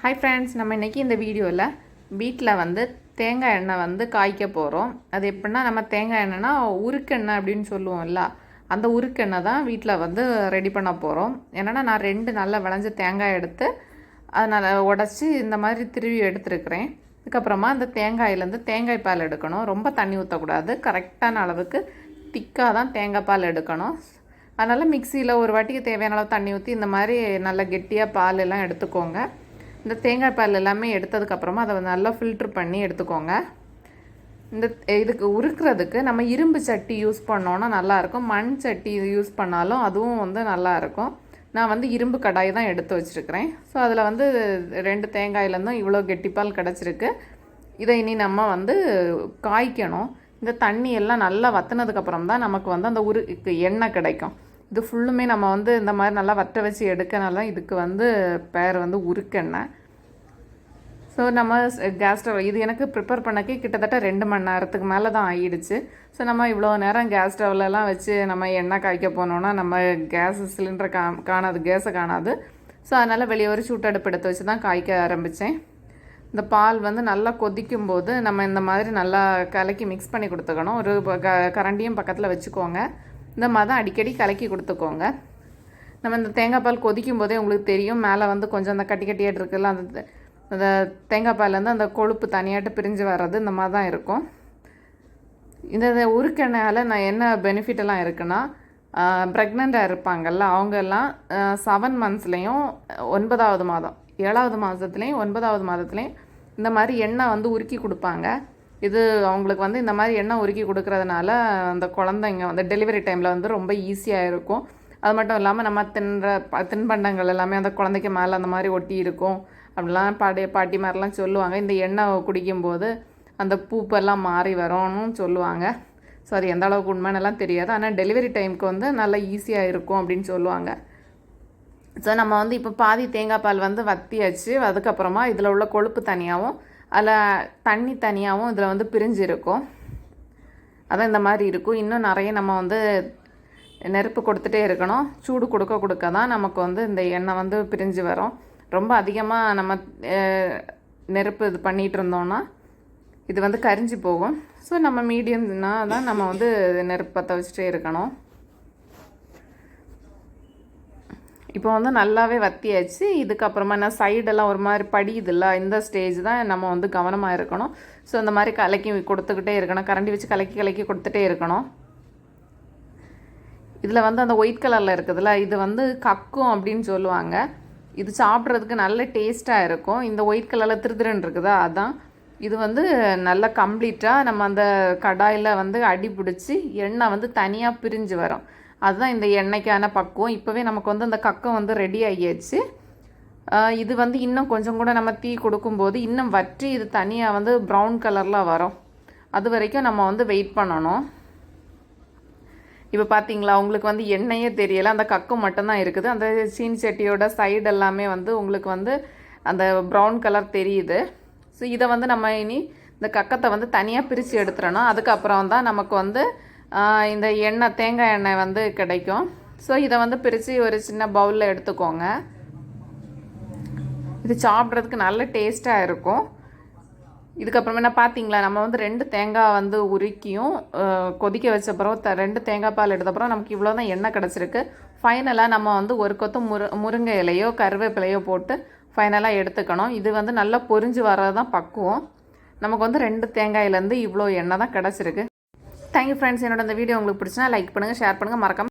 Hi friends நம்ம இன்றைக்கி இந்த வீடியோவில் வீட்டில் வந்து தேங்காய் எண்ணெய் வந்து காய்க்க போகிறோம் அது எப்படின்னா நம்ம தேங்காய் எண்ணெய்னா உருக்கெண்ணெய் அப்படின்னு சொல்லுவோம்ல அந்த உருக்கெண்ணெய் தான் வீட்டில் வந்து ரெடி பண்ண போகிறோம் என்னென்னா நான் ரெண்டு நல்லா விளைஞ்ச தேங்காய் எடுத்து அதனால் உடச்சி இந்த மாதிரி திருவி எடுத்துருக்கிறேன். அதுக்கப்புறமா அந்த தேங்காயிலேருந்து தேங்காய் பால் எடுக்கணும். ரொம்ப தண்ணி ஊற்றக்கூடாது கரெக்டான அளவுக்கு திக்காக தான் தேங்காய் பால் எடுக்கணும். அதனால் மிக்சியில் ஒரு வாட்டிக்கு தேவையான அளவு தண்ணி ஊற்றி இந்த மாதிரி நல்ல கெட்டியாக பால் எல்லாம் எடுத்துக்கோங்க. இந்த தேங்காய் பால் எல்லாமே எடுத்ததுக்கப்புறமா அதை நல்லா ஃபில்ட்ரு பண்ணி எடுத்துக்கோங்க. இந்த இதுக்கு உருக்குறதுக்கு நம்ம இரும்பு சட்டி யூஸ் பண்ணோன்னா நல்லாயிருக்கும். மண் சட்டி இது யூஸ் பண்ணாலும் அதுவும் வந்து நல்லாயிருக்கும். நான் வந்து இரும்பு கடாய் தான் எடுத்து வச்சுருக்கிறேன். ஸோ அதில் வந்து ரெண்டு தேங்காயிலேருந்தும் இவ்வளோ கெட்டிப்பால் கிடச்சிருக்கு. இதை இனி நம்ம வந்து காய்க்கணும். இந்த தண்ணி எல்லாம் நல்லா வற்றினதுக்கப்புறம் தான் நமக்கு வந்து அந்த உரு எண்ணெய் கிடைக்கும். இது ஃபுல்லுமே நம்ம வந்து இந்த மாதிரி நல்லா வற்ற வச்சு எடுக்கனால இதுக்கு வந்து பேர் வந்து உருக்கெண்ணெய். ஸோ நம்ம கேஸ் ஸ்டவ் இது எனக்கு ப்ரிப்பேர் பண்ணக்கே கிட்டத்தட்ட ரெண்டு மணி நேரத்துக்கு மேலே தான் ஆகிடுச்சு ஸோ நம்ம இவ்வளோ நேரம் கேஸ் ஸ்டவ்லலாம் வச்சு நம்ம எண்ணெய் காய்க்க போனோன்னா நம்ம கேஸ் சிலிண்டரை கா காணாது கேஸை காணாது. ஸோ அதனால் வெளியே ஒரு சூட்டடுப்பு எடுத்து வச்சு தான் காய்க்க ஆரம்பித்தேன் இந்த பால் வந்து நல்லா கொதிக்கும் போது நம்ம இந்த மாதிரி நல்லா கலக்கி மிக்ஸ் பண்ணி கொடுத்துக்கணும். ஒரு க கரண்டியும் பக்கத்தில் வச்சுக்கோங்க. இந்த மாதிரி தான் அடிக்கடி கலக்கி கொடுத்துக்கோங்க. நம்ம இந்த தேங்காய் பால் கொதிக்கும் போதே உங்களுக்கு தெரியும் மேலே வந்து கொஞ்சம் அந்த கட்டி கட்டியாட்டு இருக்குல்ல அந்த அந்த தேங்காய் பால்லேருந்து அந்த கொழுப்பு தனியாட்டு பிரிஞ்சு வர்றது இந்த மாதிரி தான் இருக்கும். இந்த உருக்கெண்ணெயால் நான் என்ன பெனிஃபிட்டெல்லாம் இருக்குன்னா ப்ரெக்னெண்ட்டாக இருப்பாங்கல்ல அவங்கெல்லாம் செவன் மந்த்ஸ்லேயும் ஒன்பதாவது மாதம் ஏழாவது மாதத்துலேயும் ஒன்பதாவது மாதத்துலேயும் இந்த மாதிரி எண்ணெய் வந்து உருக்கி கொடுப்பாங்க. இது அவங்களுக்கு வந்து இந்த மாதிரி எண்ணெய் உருக்கி கொடுக்கறதுனால அந்த குழந்தைங்க வந்து டெலிவரி டைமில் வந்து ரொம்ப ஈஸியாக இருக்கும். அது மட்டும் இல்லாமல் நம்ம தின்ற ப தின்பண்டங்கள் எல்லாமே அந்த குழந்தைக்கு மேலே அந்த மாதிரி ஒட்டி இருக்கும். அப்படிலாம் பாடி பாட்டி மாதிரிலாம் சொல்லுவாங்க. இந்த எண்ணெய் குடிக்கும்போது அந்த பூப்பெல்லாம் மாறி வரும்னு சொல்லுவாங்க. ஸோ அது எந்த அளவுக்கு உண்மைன்னெல்லாம் தெரியாது. ஆனால் டெலிவரி டைமுக்கு வந்து நல்லா ஈஸியாக இருக்கும் அப்படின்னு சொல்லுவாங்க. ஸோ நம்ம வந்து இப்போ பாதி தேங்காய் பால் வந்து வத்தியாச்சு. அதுக்கப்புறமா இதில் உள்ள கொழுப்பு தனியாகவும் அதில் தண்ணி தனியாகவும் இதில் வந்து பிரிஞ்சு இருக்கும். அதான் இந்த மாதிரி இருக்கும். இன்னும் நிறைய நம்ம வந்து நெருப்பு கொடுத்துட்டே இருக்கணும். சூடு கொடுக்க கொடுக்க தான் நமக்கு வந்து இந்த எண்ணெய் வந்து பிரிஞ்சு வரும். ரொம்ப அதிகமாக நம்ம நெருப்பு இது பண்ணிகிட்டு இருந்தோம்னா இது வந்து கரிஞ்சு போகும். ஸோ நம்ம மீடியம்னா தான் நம்ம வந்து நெருப்பு பற்ற வச்சுட்டே இருக்கணும். இப்போ வந்து நல்லாவே வத்தியாச்சு. இதுக்கப்புறமா என்ன சைடெல்லாம் ஒரு மாதிரி படியுதுல்ல இந்த ஸ்டேஜ் தான் நம்ம வந்து கவனமாக இருக்கணும். ஸோ இந்த மாதிரி கலக்கி கொடுத்துக்கிட்டே இருக்கணும். கரண்டி வச்சு கலக்கி கலக்கி கொடுத்துட்டே இருக்கணும். இதில் வந்து அந்த ஒயிட் கலரில் இருக்குதுல்ல இது வந்து கக்கும் அப்படின்னு சொல்லுவாங்க. இது சாப்பிட்றதுக்கு நல்ல டேஸ்ட்டாக இருக்கும். இந்த ஒயிட் கலரில் திருதிரன் இருக்குதா? அதான். இது வந்து நல்லா கம்ப்ளீட்டாக நம்ம அந்த கடாயில் வந்து அடி பிடிச்சி எண்ணெய் வந்து தனியாக பிரிஞ்சு வரும். அதுதான் இந்த எண்ணெய்க்கான பக்குவம். இப்போவே நமக்கு வந்து அந்த கக்கம் வந்து ரெடி ஆகியாச்சு. இது வந்து இன்னும் கொஞ்சம் கூட நம்ம தீ கொடுக்கும்போது இன்னும் வற்றி இது தனியாக வந்து ப்ரௌன் கலரில் வரும். அது வரைக்கும் நம்ம வந்து வெயிட் பண்ணணும். இப்போ பார்த்தீங்களா உங்களுக்கு வந்து எண்ணெயே தெரியலை. அந்த கக்கம் மட்டும்தான் இருக்குது. அந்த சீன் சட்டியோட சைடு எல்லாமே வந்து உங்களுக்கு வந்து அந்த ப்ரௌன் கலர் தெரியுது. ஸோ இதை வந்து நம்ம இனி இந்த கக்கத்தை வந்து தனியாக பிரித்து எடுத்துடணும். அதுக்கப்புறம் தான் நமக்கு வந்து இந்த எண்ணெய் தேங்காய் எண்ணெய் வந்து கிடைக்கும். ஸோ இதை வந்து பிரித்து ஒரு சின்ன பவுலில் எடுத்துக்கோங்க. இது சாப்பிட்றதுக்கு நல்ல டேஸ்ட்டாக இருக்கும். இதுக்கப்புறமா என்ன பார்த்தீங்களா நம்ம வந்து ரெண்டு தேங்காய் வந்து உருக்கியும் கொதிக்க வச்ச பிறகு த ரெண்டு தேங்காய் பால் எடுத்தப்பறம் நமக்கு இவ்வளோ தான் எண்ணெய் கிடச்சிருக்கு. ஃபைனலாக நம்ம வந்து ஒரு கொத்து முரு முருங்கை இலையோ கருவேப்பிலையோ போட்டு ஃபைனலாக எடுத்துக்கணும். இது வந்து நல்லா பொரிஞ்சு வர்றது தான் பக்குவம். நமக்கு வந்து ரெண்டு தேங்காயிலேருந்து இவ்வளோ எண்ணெய் தான் கிடச்சிருக்கு. தேங்க்யூ ஃப்ரெண்ட்ஸ் என்னோட இந்த வீடியோ உங்களுக்கு பிடிச்சினா லைக் பண்ணுங்கள் ஷேர் பண்ணுங்கள் மறக்காம